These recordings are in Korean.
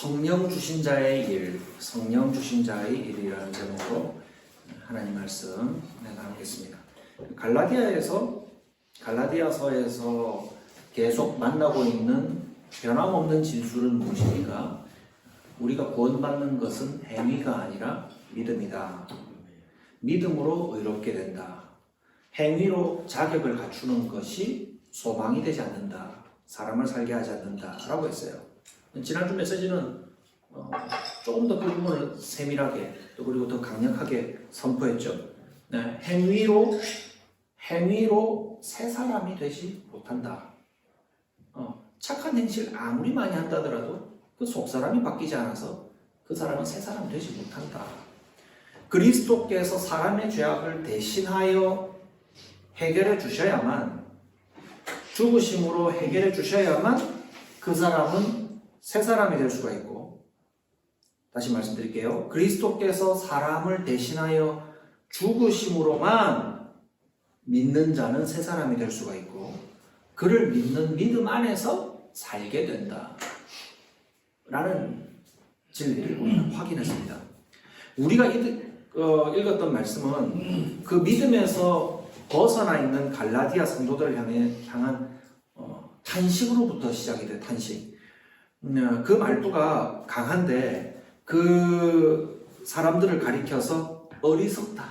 성령 주신 자의 일, 성령 주신 자의 일이라는 제목으로 하나님 말씀 나누겠습니다. 갈라디아에서 갈라디아서에서 계속 만나고 있는 변함없는 진술은 무엇입니까? 우리가 구원받는 것은 행위가 아니라 믿음이다. 믿음으로 의롭게 된다. 행위로 자격을 갖추는 것이 소망이 되지 않는다. 사람을 살게 하지 않는다. 라고 했어요. 지난주 메시지는 어, 조금 더 그 부분을 세밀하게 또 그리고 더 강력하게 선포했죠. 네, 행위로 행위로 새 사람이 되지 못한다. 어, 착한 행실 아무리 많이 한다더라도 그 속 사람이 바뀌지 않아서 그 사람은 새 사람 되지 못한다. 그리스도께서 사람의 죄악을 대신하여 해결해 주셔야만 죽으심으로 해결해 주셔야만 그 사람은 새 사람이 될 수가 있고 다시 말씀드릴게요. 그리스도께서 사람을 대신하여 죽으심으로만 믿는 자는 새 사람이 될 수가 있고 그를 믿는 믿음 안에서 살게 된다. 라는 진리를 우리는 확인했습니다. 우리가 읽, 어, 읽었던 말씀은 그 믿음에서 벗어나 있는 갈라디아 성도들을 향해 향한 어, 탄식으로부터 시작이 돼 탄식. 음, 그 말투가 강한데 그 사람들을 가리켜서 어리석다,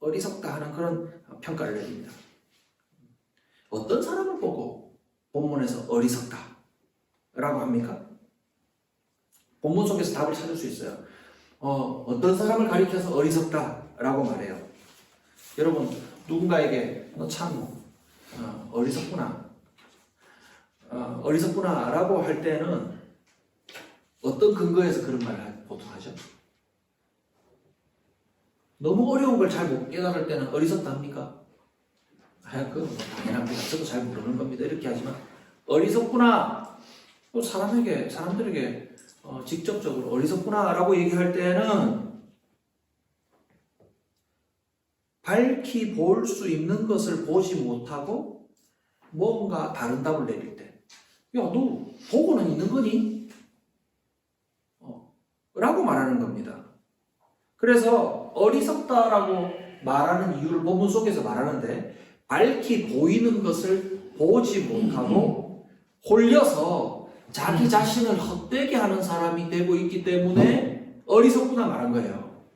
어리석다 하는 그런 평가를 내립니다. 어떤 사람을 보고 본문에서 어리석다 라고 합니까? 본문 속에서 답을 찾을 수 있어요. 어, 어떤 사람을 가리켜서 어리석다 라고 말해요. 여러분, 누군가에게 너 참 어, 어리석구나. 어, 어리석구나 라고 할 때는 어떤 근거에서 그런 말을 보통 하죠? 너무 어려운 걸 잘 못 깨달을 때는 어리석다 합니까? 아, 그건 뭐 당연합니다. 저도 잘 모르는 겁니다. 이렇게 하지만 어리석구나. 또 사람에게 사람들에게 어, 직접적으로 어리석구나라고 얘기할 때는 밝히 볼 수 있는 것을 보지 못하고 뭔가 다른 답을 내릴 때, 야, 너 보고는 있는 거니? 어, 라고 말하는 겁니다. 그래서 어리석다라고 말하는 이유를 본문 속에서 말하는데, 밝히 보이는 것을 보지 못하고 홀려서 자기 자신을 헛되게 하는 사람이 되고 있기 때문에 어리석구나 말한 거예요.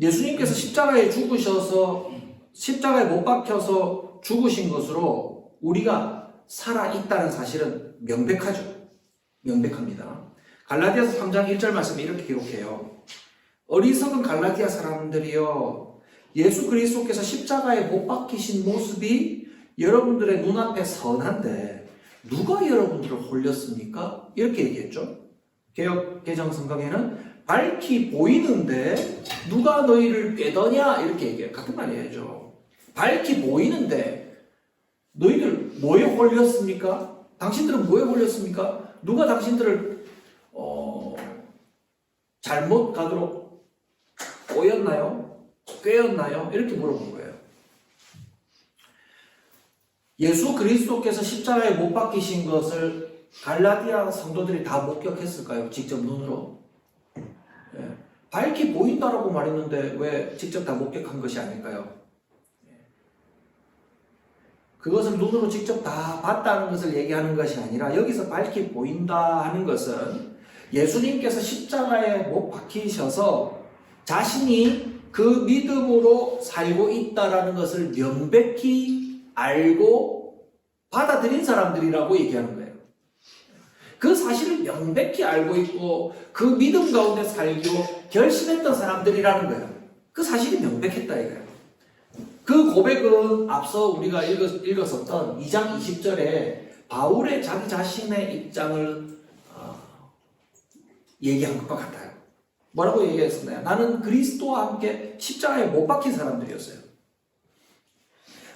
예수님께서 십자가에 죽으셔서 십자가에 못 박혀서 죽으신 것으로 우리가 살아 있다는 사실은 명백하죠. 명백합니다. 갈라디아서 3장 1절 말씀에 이렇게 기록해요. 어리석은 갈라디아 사람들이여 예수 그리스도께서 십자가에 못 박히신 모습이 여러분들의 눈앞에 선한데 누가 여러분들을 홀렸습니까? 이렇게 얘기했죠. 개혁 개정 성경에는 밝히 보이는데 누가 너희를 꿰더냐 이렇게 얘기해요. 같은 말이에요. 밝히 보이는데 너희들 뭐에 홀렸습니까? 당신들은 뭐에 홀렸습니까? 누가 당신들을 어, 잘못 가도록 꼬였나요? 꿰었나요? 이렇게 물어본 거예요. 예수 그리스도께서 십자가에 못 박히신 것을 갈라디아 성도들이 다 목격했을까요? 직접 눈으로? 예. 밝게 보인다라고 말했는데 왜 직접 다 목격한 것이 아닐까요? 예. 그것을 눈으로 직접 다 봤다는 것을 얘기하는 것이 아니라 여기서 밝게 보인다 하는 것은 예수님께서 십자가에 못 박히셔서 자신이 그 믿음으로 살고 있다라는 것을 명백히 알고 받아들인 사람들이라고 얘기하는 거예요. 그 사실을 명백히 알고 있고 그 믿음 가운데 살기로 결심했던 사람들이라는 거예요. 그 사실이 명백했다 이거예요. 그 고백은 앞서 우리가 읽었, 읽었었던 2장 20절에 바울의 자기 자신의 입장을 어, 얘기한 것과 같아요. 뭐라고 얘기했었나요? 나는 그리스도와 함께 십자가에 못 박힌 사람들이었어요.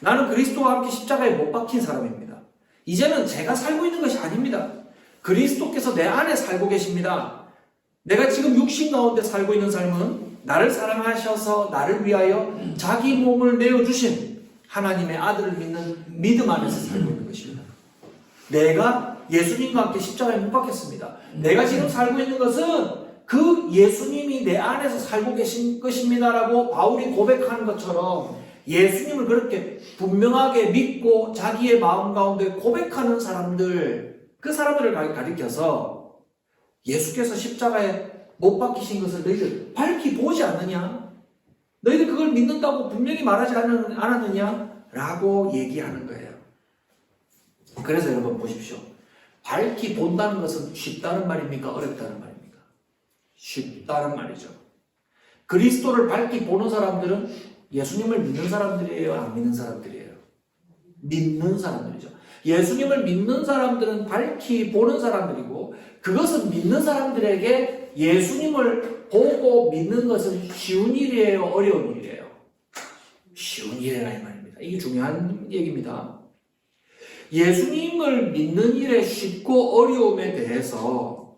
나는 그리스도와 함께 십자가에 못 박힌 사람입니다. 이제는 제가 살고 있는 것이 아닙니다. 그리스도께서 내 안에 살고 계십니다. 내가 지금 육신 가운데 살고 있는 삶은 나를 사랑하셔서 나를 위하여 자기 몸을 내어주신 하나님의 아들을 믿는 믿음 안에서 살고 있는 것입니다. 내가 예수님과 함께 십자가에 못 박혔습니다. 내가 지금 살고 있는 것은 그 예수님이 내 안에서 살고 계신 것입니다라고 바울이 고백하는 것처럼 예수님을 그렇게 분명하게 믿고 자기의 마음 가운데 고백하는 사람들, 그 사람들을 가- 가리켜서 예수께서 십자가에 못 박히신 것을 너희들 밝히 보지 않느냐? 너희들 그걸 믿는다고 분명히 말하지 않- 않았느냐? 라고 얘기하는 거예요. 그래서 여러분 보십시오. 밝히 본다는 것은 쉽다는 말입니까? 어렵다는 말입니까? 쉽다는 말이죠. 그리스도를 밝히 보는 사람들은 예수님을 믿는 사람들이에요? 안 믿는 사람들이에요? 믿는 사람들이죠. 예수님을 믿는 사람들은 밝히 보는 사람들이고 그것은 믿는 사람들에게 예수님을 보고 믿는 것은 쉬운 일이에요? 어려운 일이에요? 쉬운 일이라 이 말입니다. 이게 중요한 얘기입니다. 예수님을 믿는 일의 쉽고 어려움에 대해서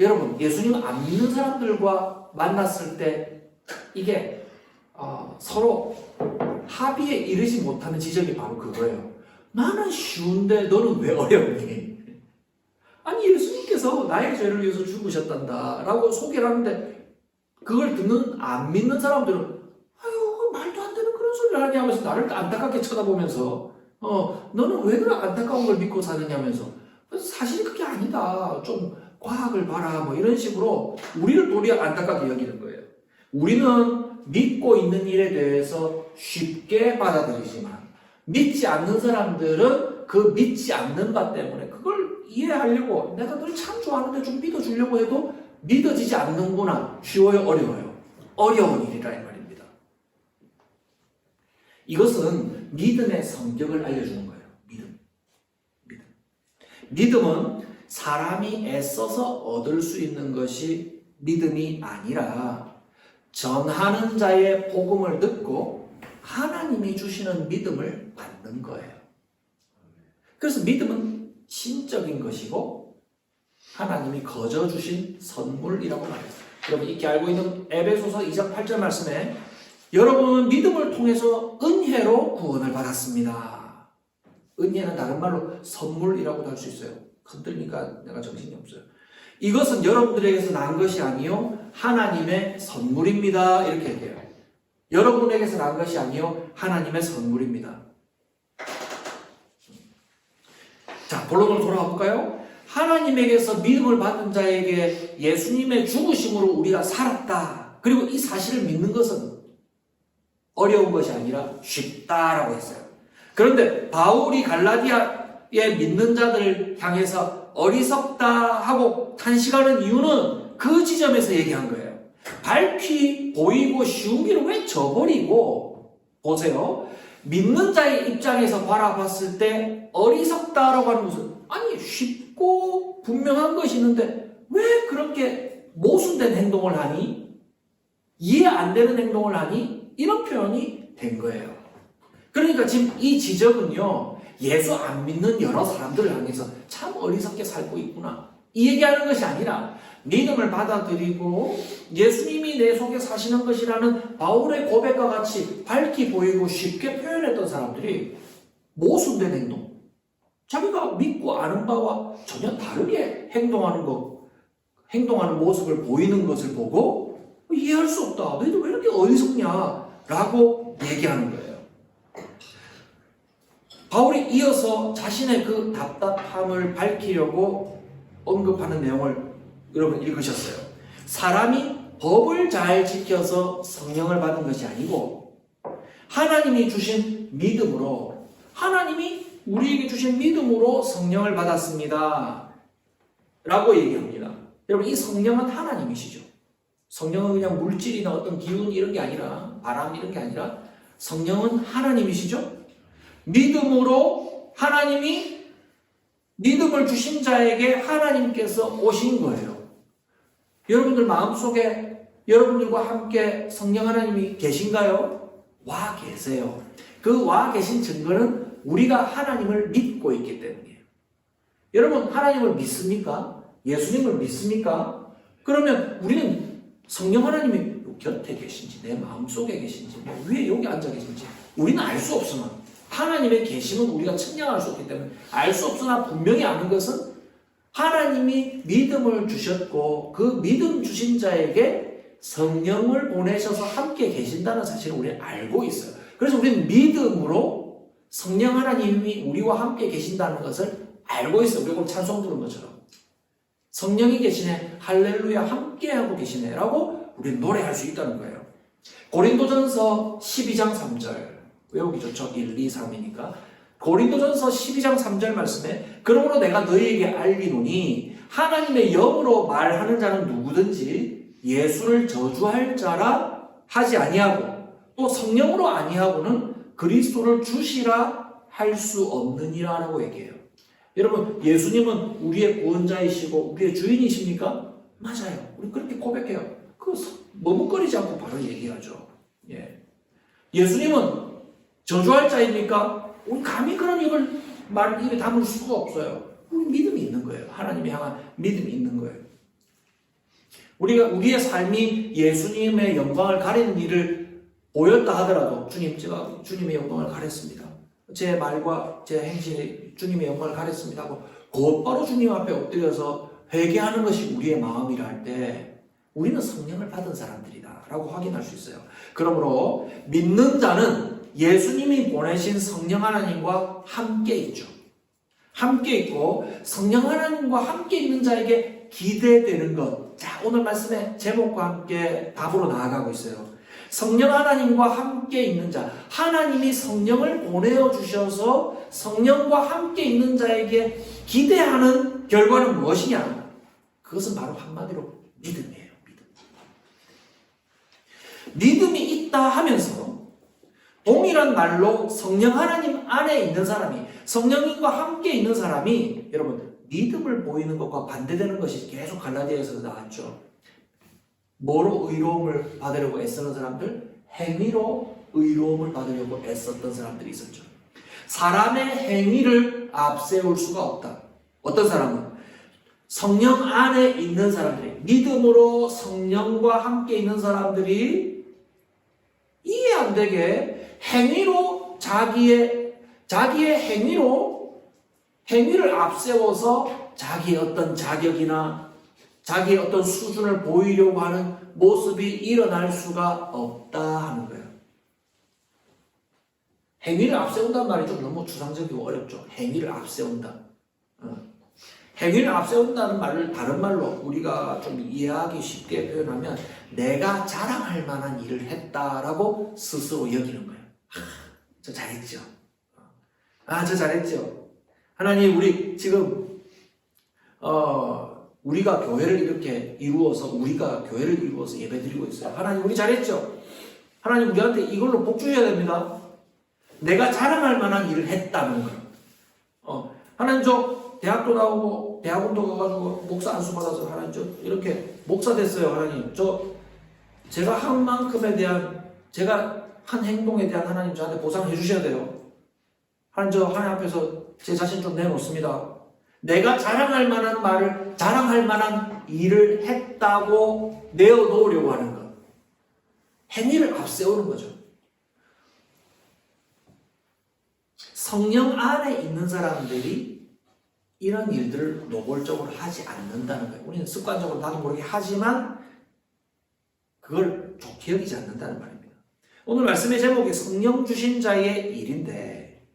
여러분 예수님 안 믿는 사람들과 만났을 때 이게 어, 서로 합의에 이르지 못하는 지점이 바로 그거예요. 나는 쉬운데 너는 왜 어렵니? 아니 예수님께서 나의 죄를 위해서 죽으셨단다 라고 소개를 하는데 그걸 듣는 안 믿는 사람들은 아유 말도 안 되는 그런 소리를 하냐 하면서 나를 안타깝게 쳐다보면서 어 너는 왜 그런 안타까운 걸 믿고 사느냐면서 사실 그게 아니다. 좀 과학을 봐라. 뭐 이런 식으로 우리를 도리어 안타깝게 여기는 거예요. 우리는 믿고 있는 일에 대해서 쉽게 받아들이지만 믿지 않는 사람들은 그 믿지 않는 바 때문에 그걸 이해하려고 내가 널참 좋아하는데 좀 믿어주려고 해도 믿어지지 않는구나. 쉬워요 어려워요? 어려운 일이라 이 말입니다. 이것은 믿음의 성격을 알려주는 거예요. 믿음. 믿음. 믿음은 사람이 애써서 얻을 수 있는 것이 믿음이 아니라 전하는 자의 복음을 듣고 하나님이 주시는 믿음을 받는 거예요. 그래서 믿음은 신적인 것이고 하나님이 거저 주신 선물이라고 말했어요. 여러분 익히 알고 있는 에베소서 2장 8절 말씀에 여러분은 믿음을 통해서 은혜로 구원을 받았습니다. 은혜는 다른 말로 선물이라고도 할 수 있어요. 흔들니까 내가 정신이 없어요. 이것은 여러분들에게서 난 것이 아니요 하나님의 선물입니다. 이렇게 얘기해요. 여러분에게서 난 것이 아니요 하나님의 선물입니다. 자, 본론으로 돌아가 볼까요? 하나님에게서 믿음을 받는 자에게 예수님의 죽으심으로 우리가 살았다. 그리고 이 사실을 믿는 것은 어려운 것이 아니라 쉽다라고 했어요. 그런데 바울이 갈라디아에 믿는 자들을 향해서 어리석다 하고 탄식하는 이유는 그 지점에서 얘기한 거예요. 밝히 보이고 쉬운 길을 왜 저버리고 보세요. 믿는 자의 입장에서 바라봤을 때 어리석다라고 하는 것은 아니 쉽고 분명한 것이 있는데 왜 그렇게 모순된 행동을 하니? 이해 안 되는 행동을 하니? 이런 표현이 된 거예요. 그러니까 지금 이 지적은요, 예수 안 믿는 여러 사람들을 향해서 참 어리석게 살고 있구나. 이 얘기하는 것이 아니라 믿음을 받아들이고 예수님이 내 속에 사시는 것이라는 바울의 고백과 같이 밝히 보이고 쉽게 표현했던 사람들이 모순된 행동, 자기가 믿고 아는 바와 전혀 다르게 행동하는 것, 행동하는 모습을 보이는 것을 보고 이해할 수 없다. 너희들 왜 이렇게 어리석냐? 라고 얘기하는 거예요. 바울이 이어서 자신의 그 답답함을 밝히려고 언급하는 내용을 여러분 읽으셨어요. 사람이 법을 잘 지켜서 성령을 받은 것이 아니고 하나님이 주신 믿음으로 하나님이 우리에게 주신 믿음으로 성령을 받았습니다. 라고 얘기합니다. 여러분 이 성령은 하나님이시죠. 성령은 그냥 물질이나 어떤 기운 이런 게 아니라 바람 이런 게 아니라 성령은 하나님이시죠. 믿음으로 하나님이 믿음을 주신 자에게 하나님께서 오신 거예요. 여러분들 마음속에 여러분들과 함께 성령 하나님이 계신가요? 와 계세요. 그 와 계신 증거는 우리가 하나님을 믿고 있기 때문이에요. 여러분 하나님을 믿습니까? 예수님을 믿습니까? 그러면 우리는 성령 하나님이 곁에 계신지 내 마음속에 계신지 뭐 위에 여기 앉아 계신지 우리는 알 수 없으면 하나님의 계심은 우리가 측량할 수 없기 때문에 알 수 없으나 분명히 아는 것은 하나님이 믿음을 주셨고 그 믿음 주신 자에게 성령을 보내셔서 함께 계신다는 사실을 우리는 알고 있어요. 그래서 우리는 믿음으로 성령 하나님이 우리와 함께 계신다는 것을 알고 있어요. 우리가 찬송 부른 것처럼. 성령이 계시네, 할렐루야, 함께하고 계시네, 라고 우리는 노래할 수 있다는 거예요. 고린도전서 12장 3절. 외우기 좋죠? 1, 2, 3이니까. 고린도전서 12장 3절 말씀에 그러므로 내가 너희에게 알리노니 하나님의 영으로 말하는 자는 누구든지 예수를 저주할 자라 하지 아니하고 또 성령으로 아니하고는 그리스도를 주시라 할 수 없느니라라고 얘기해요. 여러분 예수님은 우리의 구원자이시고 우리의 주인이십니까? 맞아요. 우리 그렇게 고백해요. 그 머뭇거리지 않고 바로 얘기하죠. 예. 예수님은 저주할 자입니까? 우리 감히 그런 입을 말 입에 담을 수가 없어요. 우리 믿음이 있는 거예요. 하나님이 향한 믿음이 있는 거예요. 우리가 우리의 삶이 예수님의 영광을 가리는 일을 보였다 하더라도 주님 제가 주님의 영광을 가렸습니다. 제 말과 제 행실이 주님의 영광을 가렸습니다 하고 곧바로 주님 앞에 엎드려서 회개하는 것이 우리의 마음이라 할 때 우리는 성령을 받은 사람들이다라고 확인할 수 있어요. 그러므로 믿는 자는 예수님이 보내신 성령 하나님과 함께 있죠. 함께 있고 성령 하나님과 함께 있는 자에게 기대되는 것. 자, 오늘 말씀의 제목과 함께 답으로 나아가고 있어요. 성령 하나님과 함께 있는 자. 하나님이 성령을 보내어 주셔서 성령과 함께 있는 자에게 기대하는 결과는 무엇이냐? 그것은 바로 한마디로 믿음이에요. 믿음. 믿음이 있다 하면서 동일한 말로 성령 하나님 안에 있는 사람이 성령님과 함께 있는 사람이 여러분 믿음을 보이는 것과 반대되는 것이 계속 갈라디아에서 나왔죠. 뭐로 의로움을 받으려고 애쓰는 사람들? 행위로 의로움을 받으려고 애썼던 사람들이 있었죠. 사람의 행위를 앞세울 수가 없다. 어떤 사람은 성령 안에 있는 사람들이 믿음으로 성령과 함께 있는 사람들이 이해 안 되게 행위로 자기의 자기의 행위로 행위를 앞세워서 자기의 어떤 자격이나 자기의 어떤 수준을 보이려고 하는 모습이 일어날 수가 없다 하는 거예요. 행위를 앞세운다는 말이 좀 너무 추상적이고 어렵죠. 행위를 앞세운다. 어. 행위를 앞세운다는 말을 다른 말로 우리가 좀 이해하기 쉽게 표현하면 내가 자랑할 만한 일을 했다라고 스스로 여기는 거예요. 아, 저 잘했죠. 아, 저 잘했죠. 하나님, 우리 지금, 어, 우리가 교회를 이렇게 이루어서, 우리가 교회를 이루어서 예배 드리고 있어요. 하나님, 우리 잘했죠. 하나님, 우리한테 이걸로 복 주셔야 됩니다. 내가 자랑할 만한 일을 했다는 거예요. 어, 하나님, 저 대학도 나오고, 대학원도 가가지고, 목사 안수 받아서, 하나님, 저 이렇게 목사 됐어요. 하나님, 저 제가 한 만큼에 대한, 제가 한 행동에 대한 하나님 저한테 보상해 주셔야 돼요. 하나님 저 하나님 앞에서 제 자신 좀 내놓습니다. 내가 자랑할 만한 말을 자랑할 만한 일을 했다고 내어놓으려고 하는 것. 행위를 앞세우는 거죠. 성령 안에 있는 사람들이 이런 일들을 노골적으로 하지 않는다는 거예요. 우리는 습관적으로 나도 모르게 하지만 그걸 좋게 여기지 않는다는 말입니다. 오늘 말씀의 제목이 성령 주신 자의 일인데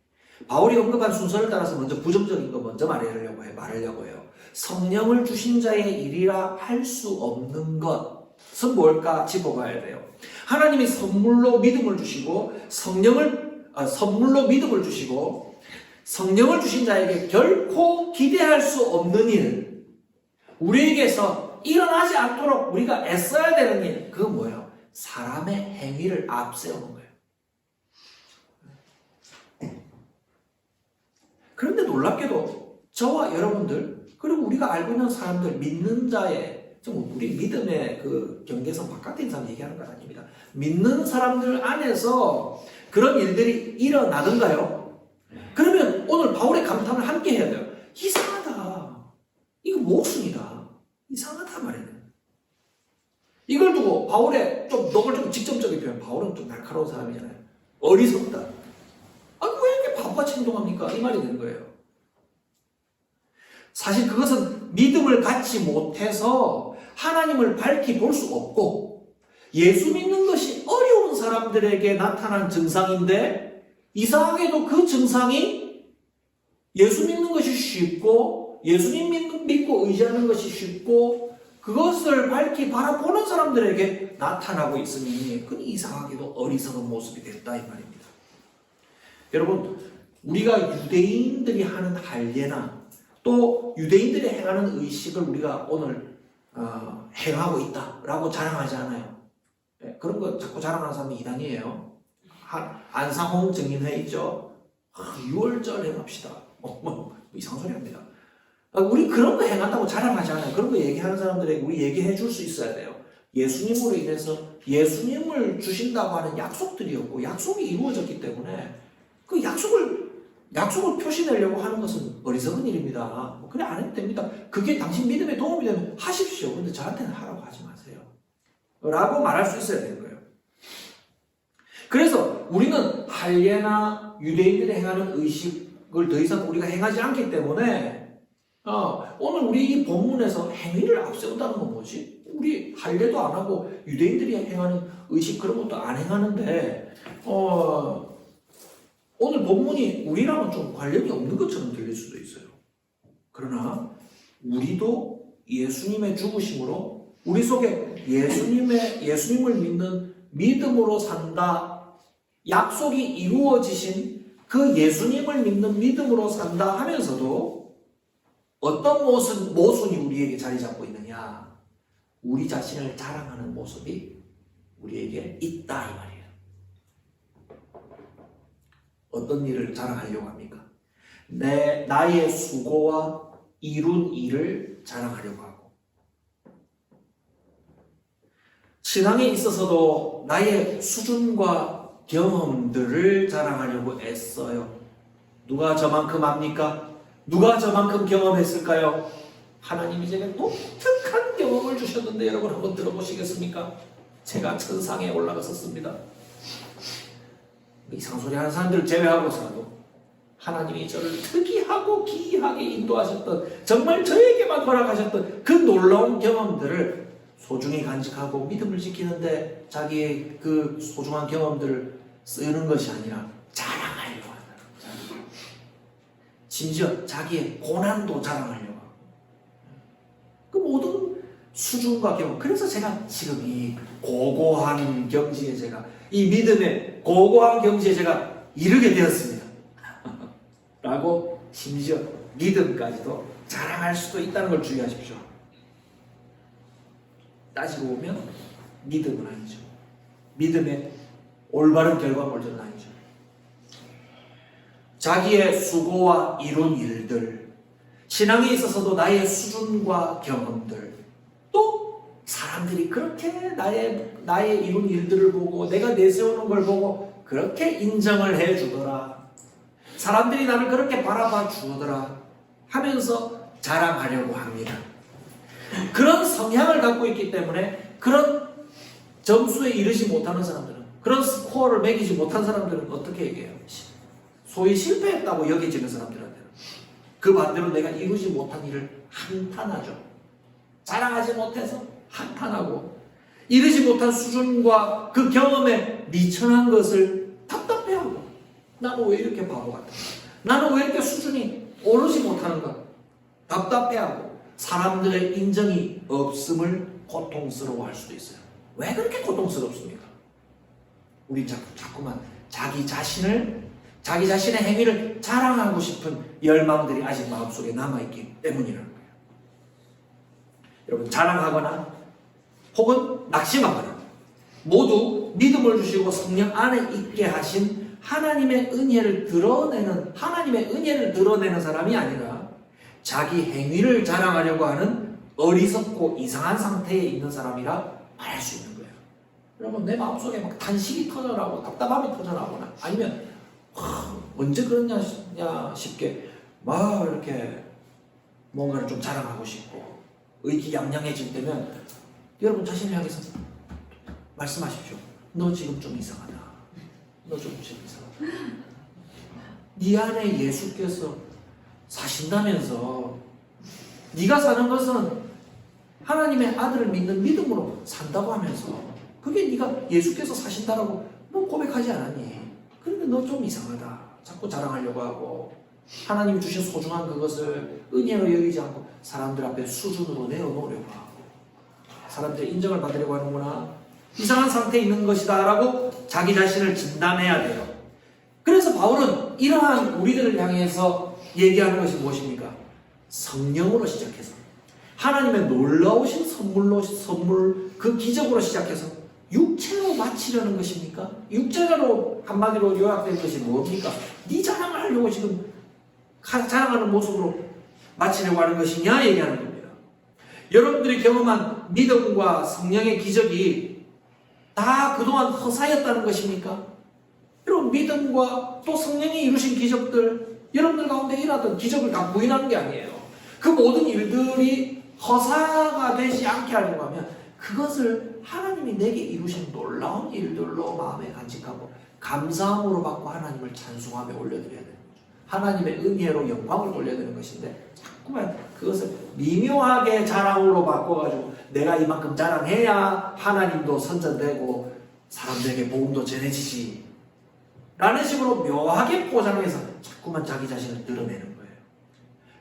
바울이 언급한 순서를 따라서 먼저 부정적인 거 먼저 말하려고 해 말하려고 해요. 성령을 주신 자의 일이라 할 수 없는 것은 뭘까 짚어봐야 돼요. 하나님이 선물로 믿음을 주시고 성령을 아, 선물로 믿음을 주시고 성령을 주신 자에게 결코 기대할 수 없는 일 우리에게서 일어나지 않도록 우리가 애써야 되는 일 그건 뭐예요? 사람의 행위를 앞세우는 거예요. 그런데 놀랍게도 저와 여러분들 그리고 우리가 알고 있는 사람들 믿는 자의 좀 우리 믿음의 그 경계선 바깥에 있는 사람 얘기하는 건 아닙니다. 믿는 사람들 안에서 그런 일들이 일어나던가요? 그러면 오늘 바울의 감탄을 함께 해야 돼요. 이상하다. 이거 모순이다. 이상하다 말 이걸 두고 바울의 좀 노골적인 직접적인 표현, 바울은 좀 날카로운 사람이잖아요. 어리석다. 아, 왜 이렇게 똑같이 행동합니까? 이 말이 되는 거예요. 사실 그것은 믿음을 갖지 못해서 하나님을 밝히 볼 수 없고 예수 믿는 것이 어려운 사람들에게 나타난 증상인데 이상하게도 그 증상이 예수 믿는 것이 쉽고 예수님 믿고 의지하는 것이 쉽고 그것을 밝히 바라보는 사람들에게 나타나고 있으니 그건 이상하게도 어리석은 모습이 됐다 이 말입니다. 여러분 우리가 유대인들이 하는 할례나 또 유대인들이 행하는 의식을 우리가 오늘 어, 행하고 있다라고 자랑하지 않아요. 예, 그런 거 자꾸 자랑하는 사람이 이단이에요. 한- 안상홍 증인회 있죠. 아, 6월절 행합시다. 뭐, 뭐 이상한 소리 합니다. 아, 우리 그런 거 행한다고 자랑하지 않아요. 그런 거 얘기하는 사람들에게 우리 얘기해 줄 수 있어야 돼요. 예수님으로 인해서 예수님을 주신다고 하는 약속들이었고 약속이 이루어졌기 때문에 그 약속을 약속을 표시내려고 하는 것은 어리석은 일입니다. 뭐 그래 안 해도 됩니다. 그게 당신 믿음에 도움이 되면 하십시오. 근데 저한테는 하라고 하지 마세요. 라고 말할 수 있어야 되는 거예요. 그래서 우리는 할례나 유대인들이 행하는 의식을 더 이상 우리가 행하지 않기 때문에 어, 오늘 우리 이 본문에서 행위를 앞세운다는 건 뭐지? 우리 할례도 안 하고 유대인들이 행하는 의식 그런 것도 안 행하는데 어, 오늘 본문이 우리랑은 좀 관련이 없는 것처럼 들릴 수도 있어요. 그러나 우리도 예수님의 죽으심으로 우리 속에 예수님의 예수님을 믿는 믿음으로 산다 약속이 이루어지신 그 예수님을 믿는 믿음으로 산다 하면서도 어떤 모습, 모순이 우리에게 자리 잡고 있느냐? 우리 자신을 자랑하는 모습이 우리에게 있다 이 말이에요. 어떤 일을 자랑하려고 합니까? 내 나의 수고와 이룬 일을 자랑하려고 하고 신앙에 있어서도 나의 수준과 경험들을 자랑하려고 애써요. 누가 저만큼 합니까? 누가 저만큼 경험했을까요? 하나님이 제게 독특한 경험을 주셨는데 여러분 한번 들어보시겠습니까? 제가 천상에 올라갔었습니다. 이상한 소리 하는 사람들을 제외하고서라도 하나님이 저를 특이하고 기이하게 인도하셨던 정말 저에게만 허락하셨던 그 놀라운 경험들을 소중히 간직하고 믿음을 지키는데 자기의 그 소중한 경험들을 쓰는 것이 아니라 거죠. 심지어 자기의 고난도 자랑하려고 하고 그 모든 수준과 경험 그래서 제가 지금 이 고고한 경지에 제가 이 믿음의 고고한 경지에 제가 이르게 되었습니다. 라고 심지어 믿음까지도 자랑할 수도 있다는 걸 주의하십시오. 따지고 보면 믿음은 아니죠. 믿음의 올바른 결과물들은 아니죠. 자기의 수고와 이룬 일들, 신앙에 있어서도 나의 수준과 경험들, 또 사람들이 그렇게 나의 나의 이룬 일들을 보고 내가 내세우는 걸 보고 그렇게 인정을 해 주더라. 사람들이 나를 그렇게 바라봐 주더라 하면서 자랑하려고 합니다. 그런 성향을 갖고 있기 때문에 그런 점수에 이르지 못하는 사람들은 그런 스코어를 매기지 못한 사람들은 어떻게 얘기해요? 소위 실패했다고 여겨지는 사람들한테는 그 반대로 내가 이루지 못한 일을 한탄하죠. 자랑하지 못해서 한탄하고 이르지 못한 수준과 그 경험에 미천한 것을 답답해하고 나는 왜 이렇게 바보 같아? 나는 왜 이렇게 수준이 오르지 못하는가? 답답해하고 사람들의 인정이 없음을 고통스러워할 수도 있어요. 왜 그렇게 고통스럽습니까? 우리 자꾸 자꾸만 자기 자신을 자기 자신의 행위를 자랑하고 싶은 열망들이 아직 마음속에 남아있기 때문이라는 거예요. 여러분 자랑하거나 혹은 낙심하거나 모두 믿음을 주시고 성령 안에 있게 하신 하나님의 은혜를 드러내는 하나님의 은혜를 드러내는 사람이 아니라 자기 행위를 자랑하려고 하는 어리석고 이상한 상태에 있는 사람이라 말할 수 있는 거예요. 여러분 내 마음속에 막 탄식이 터져나오고 답답함이 터져나오거나 아니면 하, 언제 그러냐 싶게 막 이렇게 뭔가를 좀 자랑하고 싶고 의기양양해질 때면 여러분 자신을 향해서 말씀하십시오. 너 지금 좀 이상하다. 너 좀 지금 이상하다. 네 안에 예수께서 사신다면서 네가 사는 것은 하나님의 아들을 믿는 믿음으로 산다고 하면서 그게 네가 예수께서 사신다라고 뭐 고백하지 않았니? 그런데 너 좀 이상하다. 자꾸 자랑하려고 하고 하나님이 주신 소중한 그것을 은혜로 여기지 않고 사람들 앞에 수준으로 내어놓으려고 하고 사람들의 인정을 받으려고 하는구나. 이상한 상태에 있는 것이다 라고 자기 자신을 진단해야 돼요. 그래서 바울은 이러한 우리들을 향해서 얘기하는 것이 무엇입니까? 성령으로 시작해서 하나님의 놀라우신 선물로 선물 그 기적으로 시작해서 육체로 바치려는 것입니까? 육체로 한마디로 요약된 것이 뭡니까? 네 자랑을 하려고 지금 가- 자랑하는 모습으로 마치려고 하는 것이냐 얘기하는 겁니다. 여러분들이 경험한 믿음과 성령의 기적이 다 그동안 허사였다는 것입니까? 여러분 믿음과 또 성령이 이루신 기적들 여러분들 가운데 일하던 기적을 다 부인하는 게 아니에요. 그 모든 일들이 허사가 되지 않게 하려고 하면 그것을 하나님이 내게 이루신 놀라운 일들로 마음에 간직하고 감사함으로 받고 하나님을 찬송하며 올려드려야 되는 거죠. 하나님의 은혜로 영광을 돌려드리는 것인데 자꾸만 그것을 미묘하게 자랑으로 바꿔가지고 내가 이만큼 자랑해야 하나님도 선전되고 사람들에게 복음도 전해지지 라는 식으로 묘하게 포장해서 자꾸만 자기 자신을 드러내는 거예요.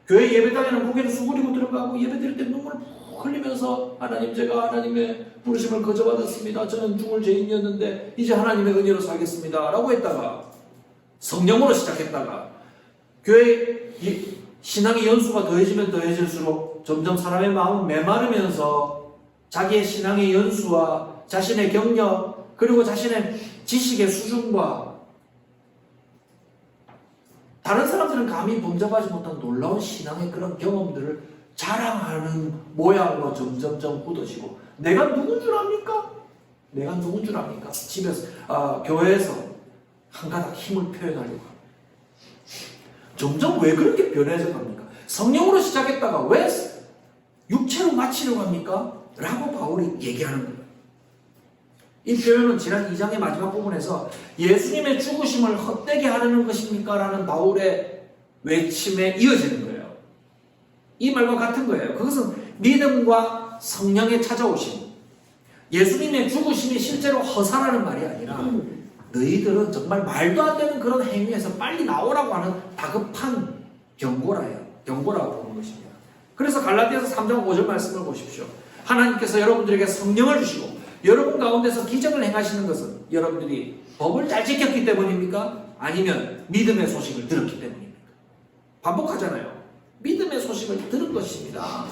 교회 예배당에는 고개를 숙이고 들어가고 예배 드릴 때 눈물을 푹 흘리면서 하나님 제가 하나님의 부르심을 거저받았습니다. 저는 죽을 죄인이었는데 이제 하나님의 은혜로 살겠습니다. 라고 했다가 성령으로 시작했다가 교회 이- 신앙의 연수가 더해지면 더해질수록 점점 사람의 마음은 메마르면서 자기의 신앙의 연수와 자신의 경력 그리고 자신의 지식의 수준과 다른 사람들은 감히 범접하지 못한 놀라운 신앙의 그런 경험들을 자랑하는 모양으로 점점점 굳어지고 내가 누군 줄 압니까? 내가 누군 줄 압니까? 집에서 아, 교회에서 한 가닥 힘을 표현하려고. 점점 왜 그렇게 변해져 갑니까? 성령으로 시작했다가 왜 육체로 마치려고 합니까? 라고 바울이 얘기하는 거예요. 이 표현은 지난 2장의 마지막 부분에서 예수님의 죽으심을 헛되게 하려는 것입니까? 라는 바울의 외침에 이어지는 거예요. 이 말과 같은 거예요. 그것은 믿음과 성령의 찾아오심. 예수님의 죽으심이 실제로 허사라는 말이 아니라 너희들은 정말 말도 안 되는 그런 행위에서 빨리 나오라고 하는 다급한 경고라요. 경고라고 보는 것입니다. 그래서 갈라디아서 3장 5절 말씀을 보십시오. 하나님께서 여러분들에게 성령을 주시고 여러분 가운데서 기적을 행하시는 것은 여러분들이 법을 잘 지켰기 때문입니까? 아니면 믿음의 소식을 들었기 때문입니까? 반복하잖아요. 믿음의 소식 을 들은 것입니다.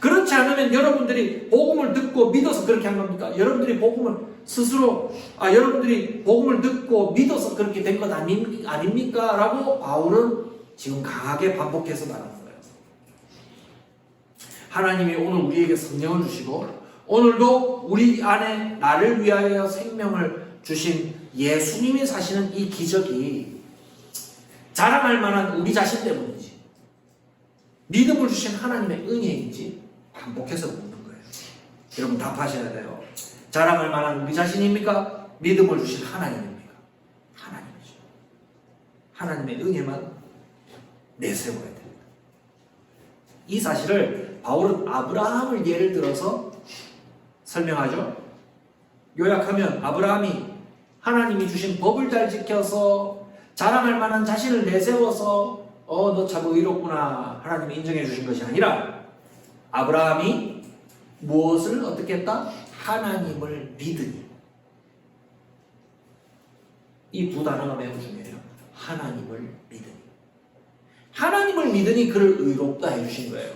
그렇지 않으면 여러분들이 복음을 듣고 믿어서 그렇게 한 겁니까? 여러분들이 복음을 스스로 아 여러분들이 복음을 듣고 믿어서 그렇게 된 것 아닙니까? 라고 바울은 지금 강하게 반복해서 말하는 거예요. 하나님이 오늘 우리에게 성령을 주시고 오늘도 우리 안에 나를 위하여 생명을 주신 예수님이 사시는 이 기적이 자랑할 만한 우리 자신 때문인지 믿음을 주신 하나님의 은혜인지 반복해서 묻는 거예요. 여러분 답하셔야 돼요. 자랑할 만한 우리 자신입니까? 믿음을 주신 하나님입니까? 하나님이죠. 하나님의 은혜만 내세워야 됩니다. 이 사실을 바울은 아브라함을 예를 들어서 설명하죠. 요약하면 아브라함이 하나님이 주신 법을 잘 지켜서 자랑할 만한 자신을 내세워서 어 너 참 의롭구나 하나님이 인정해 주신 것이 아니라 아브라함이 무엇을 어떻게 했다? 하나님을 믿으니 이 두 단어가 매우 중요해요. 하나님을 믿으니 하나님을 믿으니 그를 의롭다 해주신 거예요.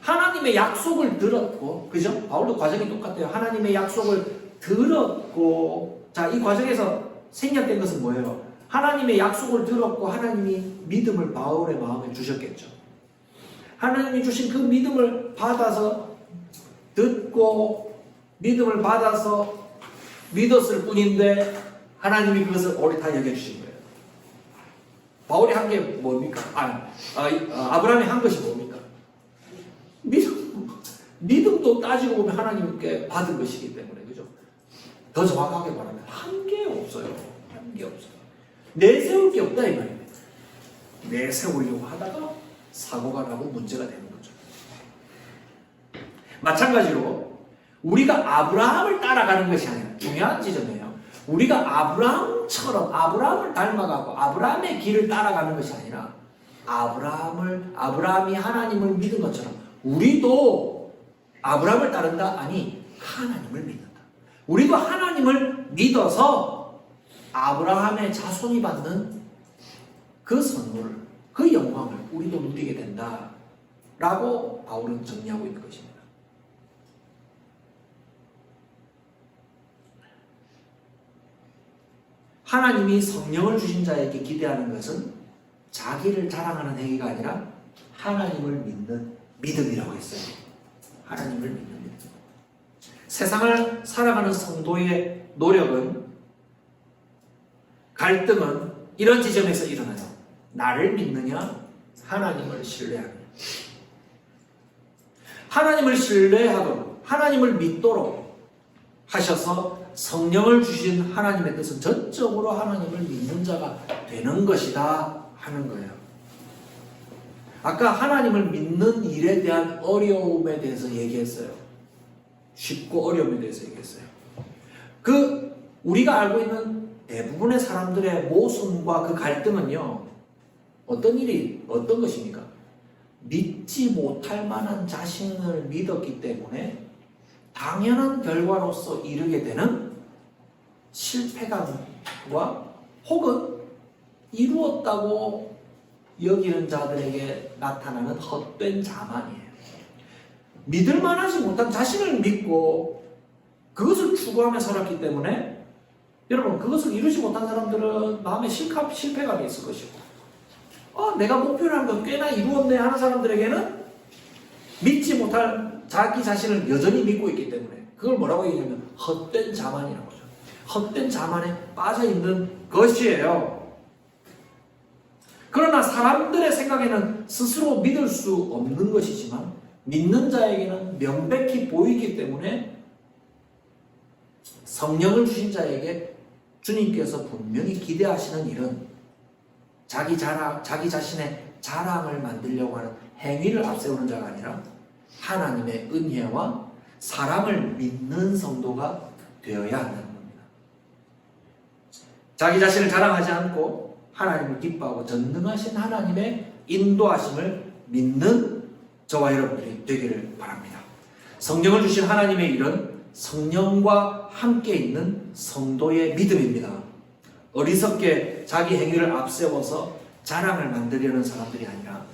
하나님의 약속을 들었고, 그죠? 바울도 과정이 똑같아요. 하나님의 약속을 들었고, 자, 이 과정에서 생략된 것은 뭐예요? 하나님의 약속을 들었고, 하나님이 믿음을 바울의 마음에 주셨겠죠. 하나님이 주신 그 믿음을 받아서 듣고, 믿음을 받아서 믿었을 뿐인데, 하나님이 그것을 옳다 여겨주신 거예요. 바울이 한 게 뭡니까? 아, 아, 이- 아, 아브라함이 한 것이 뭡니까? 믿음, 믿음도 따지고 보면 하나님께 받은 것이기 때문에, 그죠? 더 정확하게 말하면 한 게 없어요. 한 게 없어요. 내세울 게 없다, 이 말입니다. 내세우려고 하다가 사고가 나고 문제가 되는 거죠. 마찬가지로 우리가 아브라함을 따라가는 것이 아니라 중요한 지점이에요. 우리가 아브라함처럼 아브라함을 닮아가고 아브라함의 길을 따라가는 것이 아니라 아브라함을 아브라함이 하나님을 믿은 것처럼 우리도 아브라함을 따른다 아니 하나님을 믿는다. 우리도 하나님을 믿어서 아브라함의 자손이 받는 그 선물을 그 영광을 우리도 누리게 된다 라고 바울은 정리하고 있는 것입니다. 하나님이 성령을 주신 자에게 기대하는 것은 자기를 자랑하는 행위가 아니라 하나님을 믿는 믿음이라고 했어요. 하나님을 믿는 믿음. 세상을 살아가는 성도의 노력은 갈등은 이런 지점에서 일어나요. 나를 믿느냐, 하나님을 신뢰하느냐. 하나님을 신뢰하도록, 하나님을 믿도록 하셔서 성령을 주신 하나님의 뜻은 전적으로 하나님을 믿는 자가 되는 것이다 하는 거예요. 아까 하나님을 믿는 일에 대한 어려움에 대해서 얘기했어요. 쉽고 어려움에 대해서 얘기했어요. 그 우리가 알고 있는 대부분의 사람들의 모순과 그 갈등은요. 어떤 일이 어떤 것입니까? 믿지 못할 만한 자신을 믿었기 때문에 당연한 결과로서 이르게 되는 실패감과 혹은 이루었다고 여기는 자들에게 나타나는 헛된 자만이에요. 믿을 만하지 못한 자신을 믿고 그것을 추구하며 살았기 때문에 여러분 그것을 이루지 못한 사람들은 마음에 실패, 실패감이 있을 것이고 어, 내가 목표라는 건 꽤나 이루었네 하는 사람들에게는 믿지 못할 자기 자신을 여전히 믿고 있기 때문에 그걸 뭐라고 얘기하냐면 헛된 자만이라고 하죠. 헛된 자만에 빠져 있는 것이에요. 그러나 사람들의 생각에는 스스로 믿을 수 없는 것이지만 믿는 자에게는 명백히 보이기 때문에 성령을 주신 자에게 주님께서 분명히 기대하시는 일은 자기 자랑, 자기 자신의 자랑을 만들려고 하는 행위를 앞세우는 자가 아니라 하나님의 은혜와 사랑을 믿는 성도가 되어야 한다는 겁니다. 자기 자신을 자랑하지 않고 하나님을 기뻐하고 전능하신 하나님의 인도하심을 믿는 저와 여러분들이 되기를 바랍니다. 성령을 주신 하나님의 일은 성령과 함께 있는 성도의 믿음입니다. 어리석게 자기 행위를 앞세워서 자랑을 만들려는 사람들이 아니라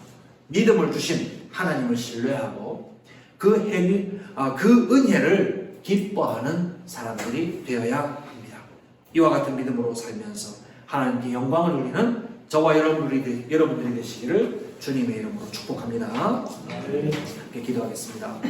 믿음을 주신 하나님을 신뢰하고 그 행위, 아, 그 은혜를 기뻐하는 사람들이 되어야 합니다. 이와 같은 믿음으로 살면서 하나님께 영광을 돌리는 저와 여러분들이, 여러분들이 되시기를 주님의 이름으로 축복합니다. 함께 기도하겠습니다.